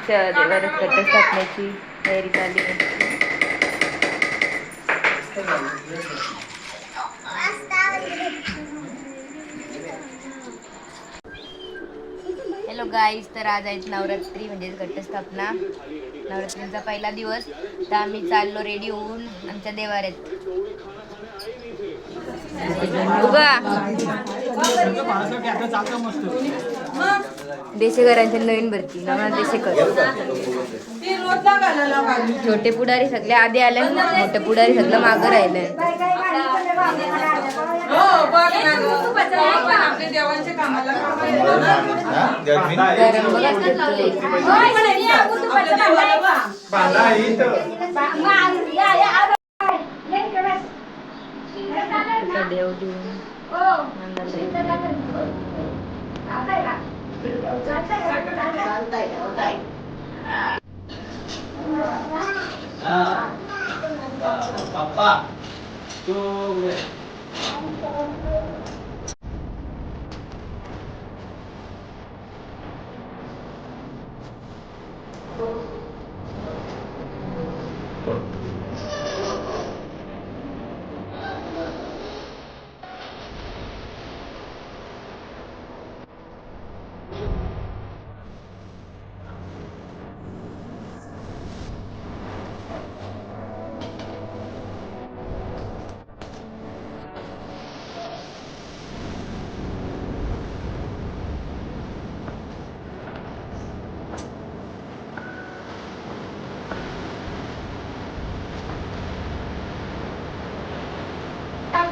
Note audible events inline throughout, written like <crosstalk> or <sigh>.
आमच्या देवाऱ्यात कट्ट स्थापनेची तयारी झाली हॅलो गाईज तर आज आहेत नवरात्री म्हणजेच घटस्थापना. नवरात्रीचा पहिला दिवस. तर आम्ही चाललो रेडी होऊन आमच्या देवाऱ्यात. उगा. देशेकरांच्या नवीन भरती नवनाथ देशेकर. छोटे पुढारी सगळे आधी आले मोठे पुढारी सगळं मागं राहिले. गरम बघा किती. तिथं देव देऊन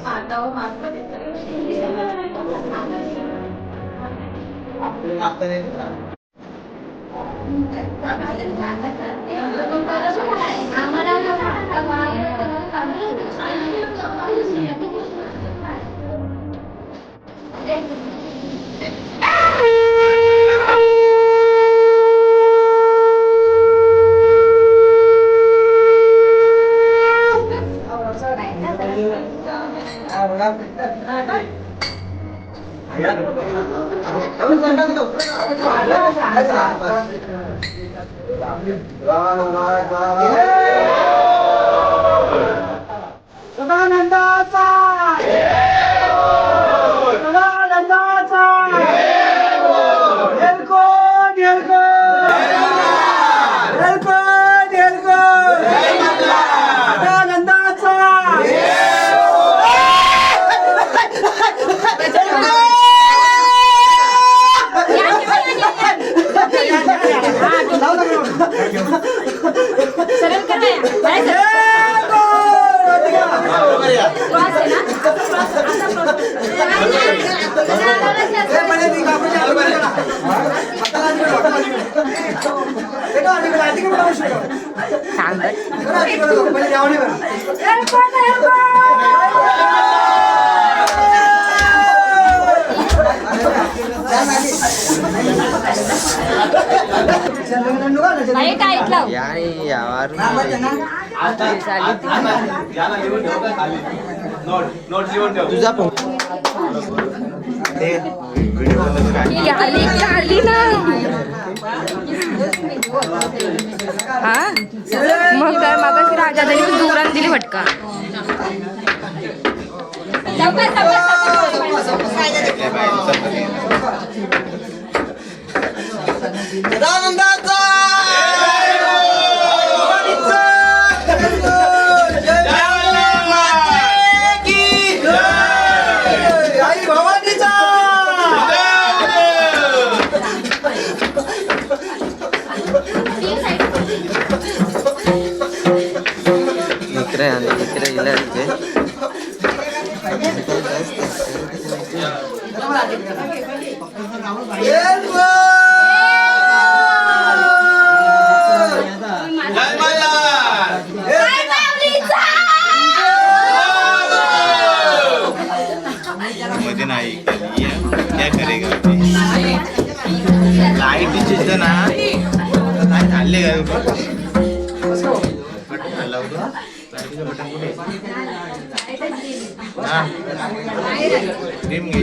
atau market Thank you. नंदाला पण मग सदानंदाचा కాదు यार यावर तुझा पण आली आली ना हा? मग काय मागाशी राजा तरी दुरान दिली फटका. इकडे आणि इकडे इला इथे जय मल्हारमध्ये नाही क्या करेगा लाइट चीज ना नाही चालले का बटन हल्ला होतो लाईटीचं बटन कुठे हा रिम घे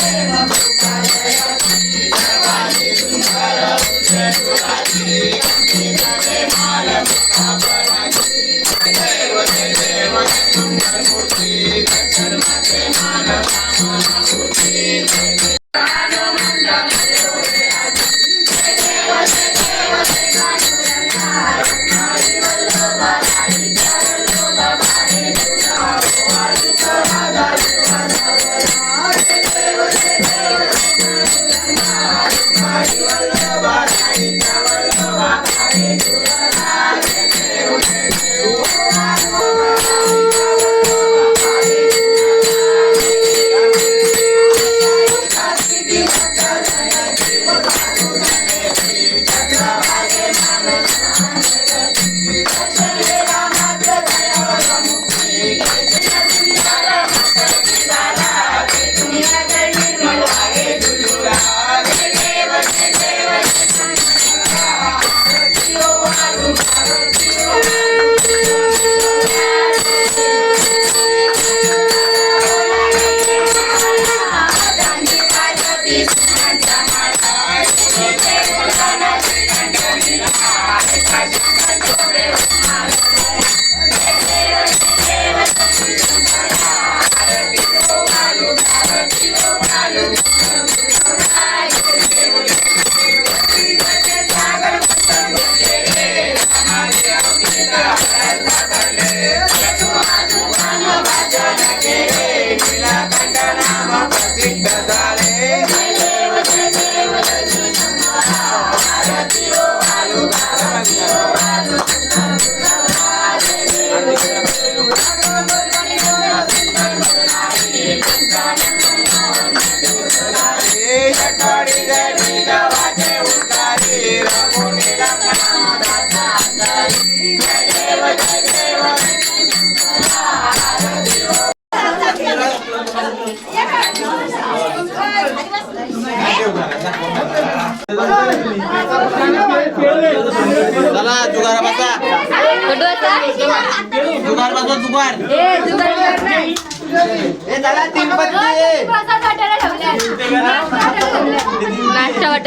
कोणी आणलं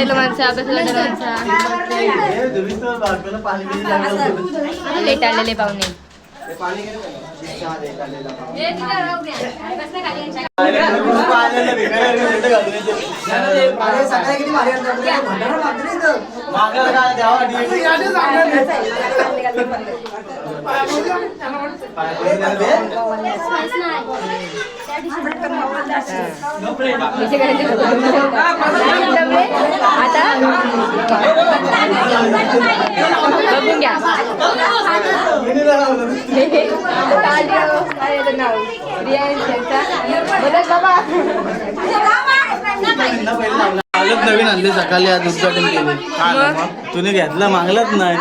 वाटेल माणसं अभ्यास वाटेल माणसं. लेट आलेले पाहुणे सकाळी <laughs> <laughs> किती आता बघून घ्या नाव बाबा नवीन आणले सकाळी आज उद्घाटन केले. तुम्ही घेतला मागलाच नाही.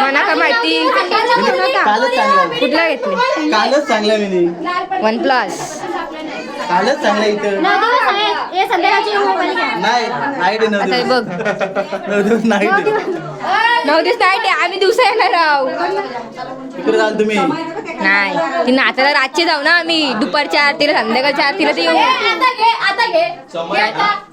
मला का माहिती? कालच चांगला कुठला घेतले कालच चांगला मी वन प्लस. कालच चांगला इथं. नाही नाईट नऊ आता हे दिवस. बघ. नऊ दिवस नाईट नऊ दिवस. नाही आम्ही दिवसा येणार आहो इकडे जाल तुम्ही. नाही. ती नाचायला रातची जाऊ ना आम्ही. दुपारच्या आरतीला संध्याकाळच्या आरतीला ते येऊ. आता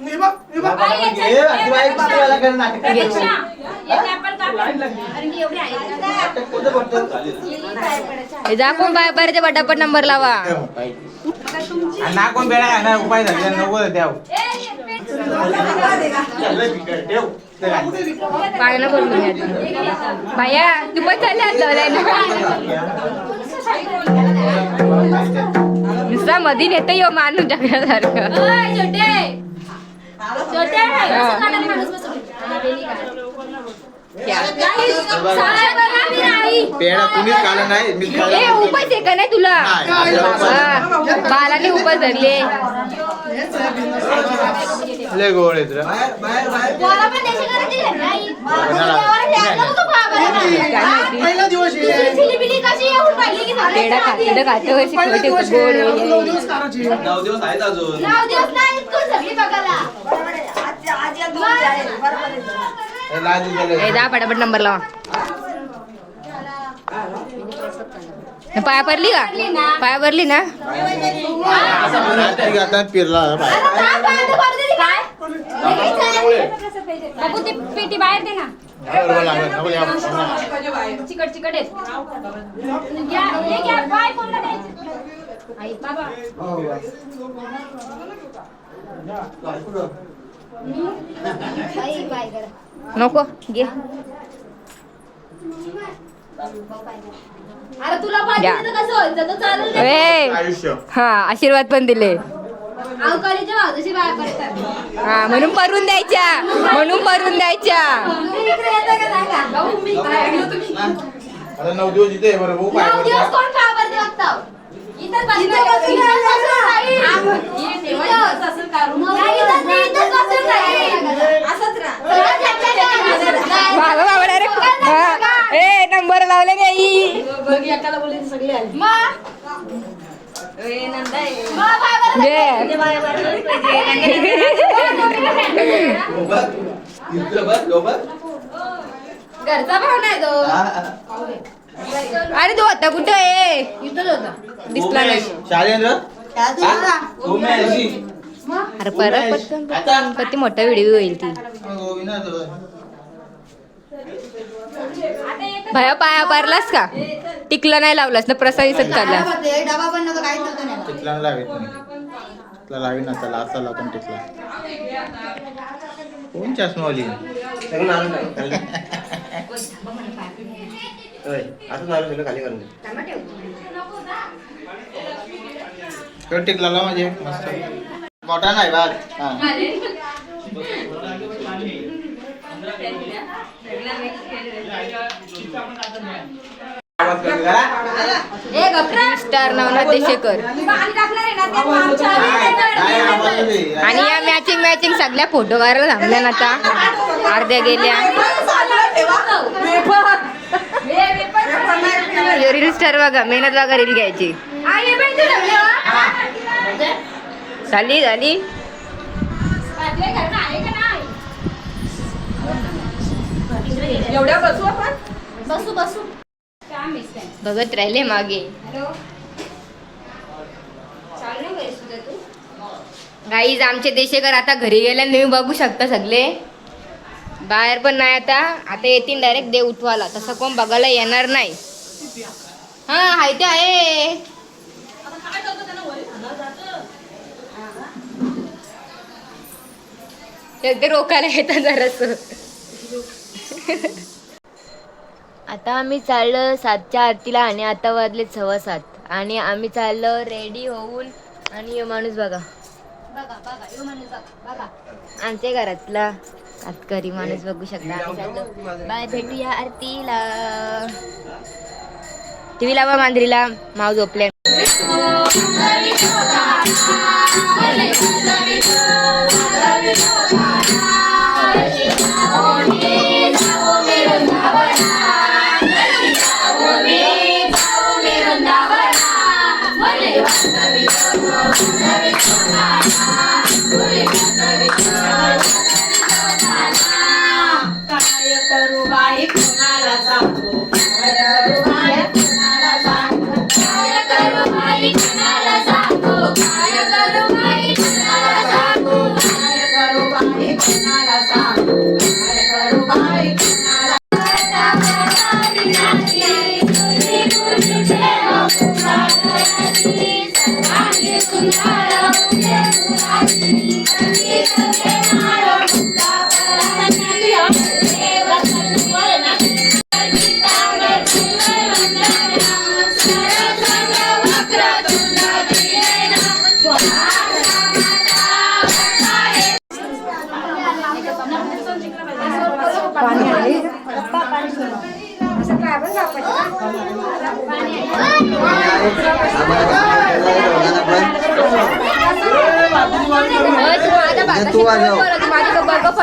हे बघ, हे बघ. घे, अजिबात एक बाजूला कर, नाटक घे. करू. नाटक कोणतं पडतं? हे दाखवून बाय बरं ते पटापट नंबर लावा आणि ना कोण बेडा खाणार उपाय झाले नको द्याव चाललंय बिकट, ठेव. ते घाल. काय ना घ्या आता. बाया तू पण चालले आता नुसता मधी नेता येऊ माणूस जगण्यासारखं छोट्या पेडा कुणीच खाला नाही मी खाल्ला ए उपास आहे का नाही तुला? नाही. हा. बालाने उपास धरले. लय गोड येत रे. पहिला दिवस आहे. पेढा खाते खाते वर्षी पहिला खोटे दिवस गोड आहे. वगैरे. नऊ दिवस करायचे. नऊ दिवस आहेत अजून. हे लाजून गेले. ए दहा पटापट नंबर लावा. पाया पडली का? पाया भरली ना? ते पेटी बाहेर दे ना. चिकट चिकट आहे बाबा. नको घे अरे तुला पाहिजे द्या. तर कसं व्हायचं तर चालेल ए आयुष्य हा आशीर्वाद पण दिले अवकाळीच्या भावजाशी बाया पडतात हा म्हणून परून द्यायच्या म्हणून परून द्यायच्या तुम्ही इकडे येता का नाही का? भाऊ, मी इकडे आलो तुम्ही. आता नऊ दिवस इथे आहे बरं भाऊ पाय दिवस. कोण? ए नंबर लावले नाही. बघ. बघ. घरचा भाव नाही तो. हा, हा. अरे तू होता कुठं आहे? दिसला नाही हा? अरे परत पटकन पटकन किती मोठा व्हिडिओ होईल ती. भया पाया पारलास का? टिकला नाही लावलास ना प्रसाद काढला टिकला लावेत नाही. टिकला लावी ना चला असा लावतो टिकला. कोण सगळं <laughs> सगळं खाली करून म्हणजे मस्त. मोठा नाही हा. गप्रा स्टार नवनाथ देशेकर. पाणी टाकणार आहे ना ते आमच्या काय काय आवाज दे. आणि या मॅचिंग मॅचिंग सगळ्या फोटो व्हायरल थांबल्या ना आता. अर्ध्या गेल्या. रील स्टार बघा मेहनत बघा रील घ्यायची. झाली झाली. बसू बसू बघत राहिले मागे. गाईज आमचे देशेकर आता घरी गेल्या तुम्ही बघू शकता सगळे. बाहेर पण नाही आता. आता येतील डायरेक्ट देव उठवाला तसं कोण बघायला येणार नाही. हा हाय ते आहे. ते ते रोकायला येतात जरास. आता आम्ही चाललो सातच्या आरतीला आणि आता वाजले सव्वा सात. आणि आम्ही चाललो रेडी होऊन आणि ह्यो माणूस बघा. बघा बघा यो माणूस बघा. आमच्या घरातला आतकरी माणूस बघू शकता. आम्ही चाललो. बाय भेटूया आरतीला. टीव्ही लावा मांजरीला माव झोपले होय,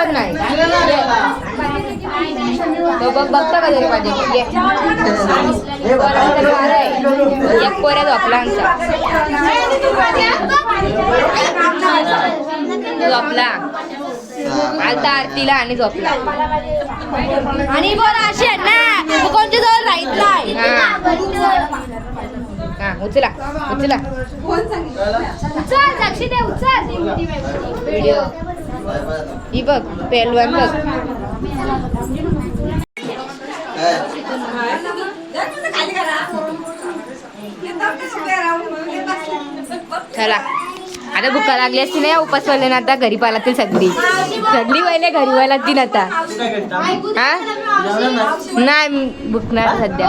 पण नाही. तो बघ बघता का तरी माझी. एक पोऱ्या झोपला आमचा. झोपला. आलता आरतीला आणि झोपला. आणि बोल अशी आहे ना तू कोणच्या जवळ राहत नाही हा. हा उचला उचला. उचल साक्षी दे उचल. व्हिडिओ ही बघ पेलवान बघ. चला. आता भुका लागली असती नाही उपास ना आता घरी पालातील सगळी. सगळी वहिले घरी वालातील आता. हा? नाही भुकणार सध्या.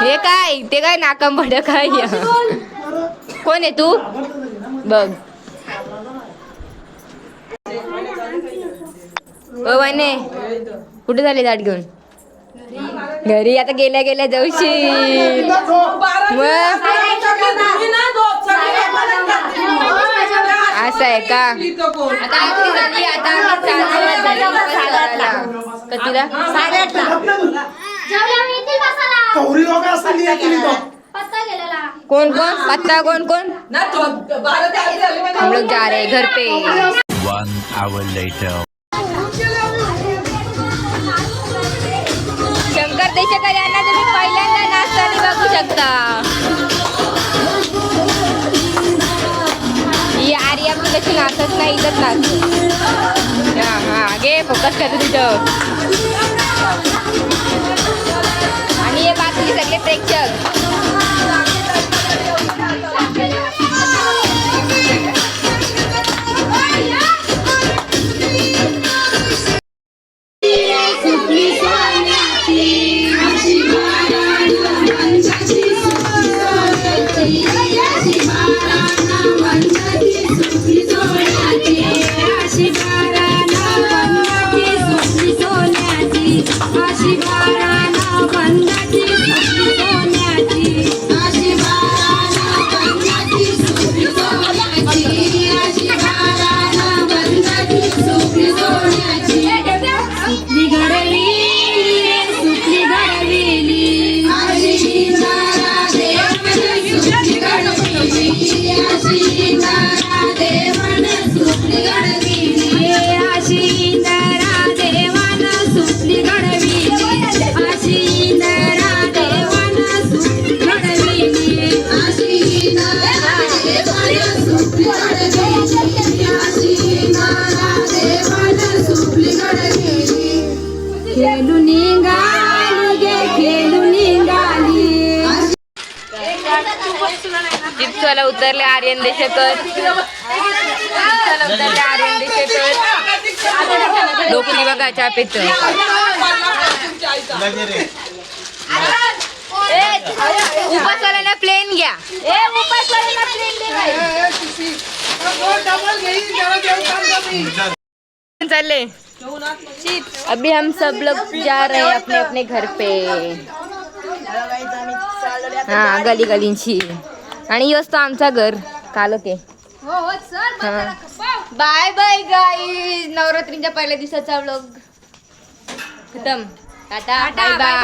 हे काय? ते काय नाकाम पड काय? कोण आहे तू? बघ. ओ वने कुठे झाले दाट घेऊन? घरी आता गेल्या गेल्या जाऊशी मग? असं आहे का? आता आरती झाली आता आम्ही येतील इथं. पत्ता गेलेला कोण? कोण पत्ता कोण कोण हम लोग जा रहे हैं घर पे. One hour later. Shankar Deshkar यांना तुम्ही पहिल्यांदा नाचताना बघू शकता. ही आर्या पण कशी नाचत नाही इथंच नाचते. हा हा घे फोकस करतो तिथं आणि हे बाकीचे सगळे प्रेक्षक. आर्यन देशेकर. चिप्सवाला आर्यन देशेकर. लोकली बघा चहा पित उपासवाल्याला प्लेन घ्या. ए उपासवाल्याला प्लेन दे चले अभी हम सब लोग जा रहे हैं अपने अपने घर पे. हाँ गली गलींची आणि योच तो आमचा घर. कालो के. बाय बाय गाई नवरात्रीच्या पहिल्या दिवसाचा व्लॉग खतम. Tata bye bye